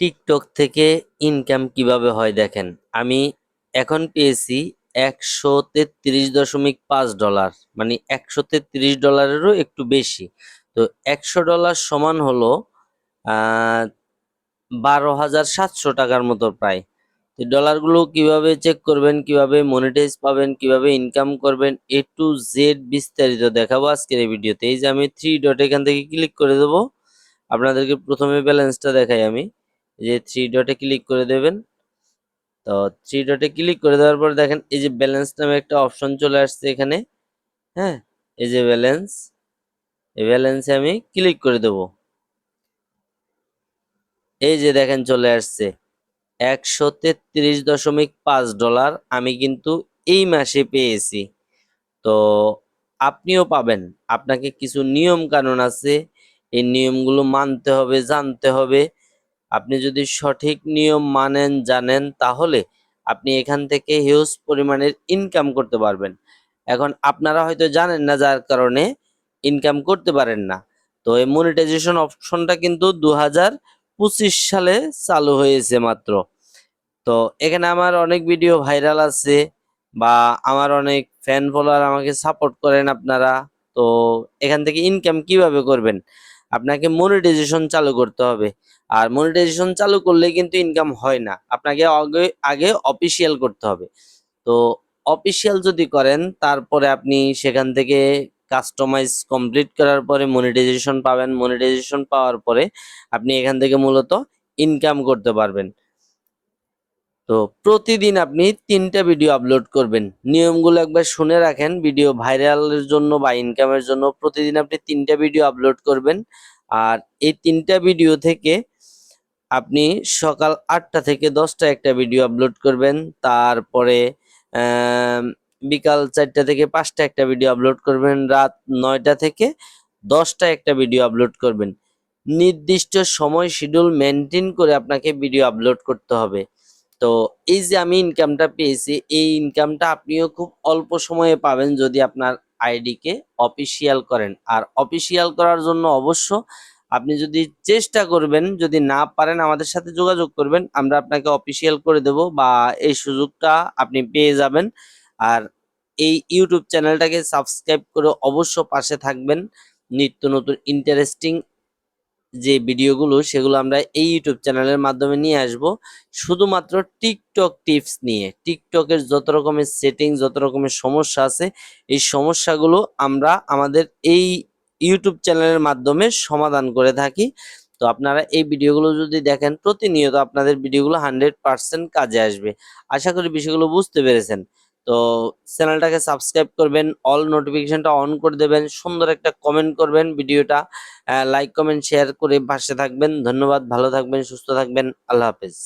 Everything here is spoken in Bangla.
টিকটক থেকে ইনকাম কীভাবে হয় দেখেন? আমি এখন পেয়েছি একশো তেত্রিশ দশমিক পাঁচ ডলার মানে একশো তেত্রিশ ডলারেরও একটু বেশি। তো একশো ডলার সমান হলো বারো হাজার সাতশো টাকার মতো প্রায়। তো ডলারগুলো কীভাবে চেক করবেন, কীভাবে মনিটাইজ পাবেন, কীভাবে ইনকাম করবেন এ টু জেড বিস্তারিত দেখাবো আজকের এই ভিডিওতে। এই যে আমি থ্রি ডট এখান থেকে ক্লিক করে দেবো, আপনাদেরকে প্রথমে ব্যালেন্সটা দেখাই আমি। যে থ্রি ডটে ক্লিক করে দেবেন। তো থ্রি ডটে ক্লিক করে দেওয়ার পর দেখেন, এই যে ব্যালেন্স নামে একটা অপশন চলে আসছে এখানে। হ্যাঁ এই যে ব্যালেন্স এই ব্যালেন্সে আমি ক্লিক করে দেবো। এই যে দেখেন চলে আসছে। একশো তেত্রিশ দশমিক পাঁচ ডলার আমি কিন্তু এই মাসে পেয়েছি। তো আপনিও পাবেন। আপনাকে কিছু নিয়ম কানুন আছে। এই নিয়মগুলো মানতে হবে, জানতে হবে। আপনি যদি সঠিক নিয়ম মানেন, জানেন, তাহলে আপনি এখান থেকে হিউজ পরিমাণের ইনকাম করতে পারবেন। এখন আপনারা হয়তো জানেন না যার কারণে ইনকাম করতে পারেন না। তো এই মনিটাইজেশন অপশনটা কিন্তু দু হাজার পঁচিশ সালে চালু হয়েছে মাত্র। তো এখানে আমার অনেক ভিডিও ভাইরাল আছে বা আমার অনেক ফ্যান ফলোয়ার আমাকে সাপোর্ট করেন আপনারা। তো এখান থেকে ইনকাম কীভাবে করবেন? আপনাকে মনিটাইজেশন চালু করতে হবে। আর মনিটাইজেশন চালু করলে কিন্তু ইনকাম হয় না। আপনাকে আগে আগে অফিসিয়াল করতে হবে। তো অফিসিয়াল যদি করেন, তারপরে আপনি সেখান থেকে কাস্টমাইজ কমপ্লিট করার পরে মনিটাইজেশন পাবেন। মনিটাইজেশন পাওয়ার পরে আপনি এখান থেকে মূলত ইনকাম করতে পারবেন। তো প্রতিদিন আপনি তিনটা ভিডিও আপলোড করবেন। নিয়মগুলো একবার শুনে রাখেন ভিডিও ভাইরালের জন্য বা ইনকামের জন্য প্রতিদিন আপনি তিনটা ভিডিও আপলোড করবেন। আর এই তিনটা ভিডিও থেকে আপনি সকাল আটটা থেকে দশটা একটা ভিডিও আপলোড করবেন। তারপরে বিকাল চারটা থেকে পাঁচটা একটা ভিডিও আপলোড করবেন। রাত নয়টা থেকে দশটা একটা ভিডিও আপলোড করবেন। নির্দিষ্ট সময় শিডিউল মেনটেন করে আপনাকে ভিডিও আপলোড করতে হবে। তো এই যে আমি ইনকামটা পেয়েছি, এই ইনকামটা আপনিও খুব অল্প সময়ে পাবেন যদি আপনার আইডিকে অফিসিয়াল করেন। আর অফিসিয়াল করার জন্য অবশ্য আপনি যদি চেষ্টা করবেন, যদি না পারেন আমাদের সাথে যোগাযোগ করবেন, আমরা আপনাকে অফিসিয়াল করে দেব বা এই সুযোগটা আপনি পেয়ে যাবেন। আর এই ইউটিউব চ্যানেলটাকে সাবস্ক্রাইব করে অবশ্য পাশে থাকবেন। নিত্য নতুন ইন্টারেস্টিং যে ভিডিওগুলো সেগুলো আমরা এই ইউটিউব চ্যানেলের মাধ্যমে নিয়ে আসব। শুধুমাত্র টিকটক টিপস নিয়ে। টিকটকের যত রকমের সেটিং যত রকমের সমস্যা আছে, এই সমস্যাগুলো আমরা আমাদের এই ইউটিউব চ্যানেলের মাধ্যমে সমাধান করে থাকি। তো আপনারা এই ভিডিওগুলো যদি দেখেন, প্রতিনিয়ত আপনাদের ভিডিওগুলো হান্ড্রেড পার্সেন্ট কাজে আসবে। আশা করি বিষয়গুলো বুঝতে পেরেছেন। তো চ্যানেলটাকে সাবস্ক্রাইব করবেন অল নোটিফিকেশনটা অন করে দেবেন, সুন্দর একটা কমেন্ট করবেন ভিডিওটা লাইক কমেন্ট শেয়ার করে পাশে থাকবেন। ধন্যবাদ, ভালো থাকবেন, সুস্থ থাকবেন, আল্লাহ হাফেজ।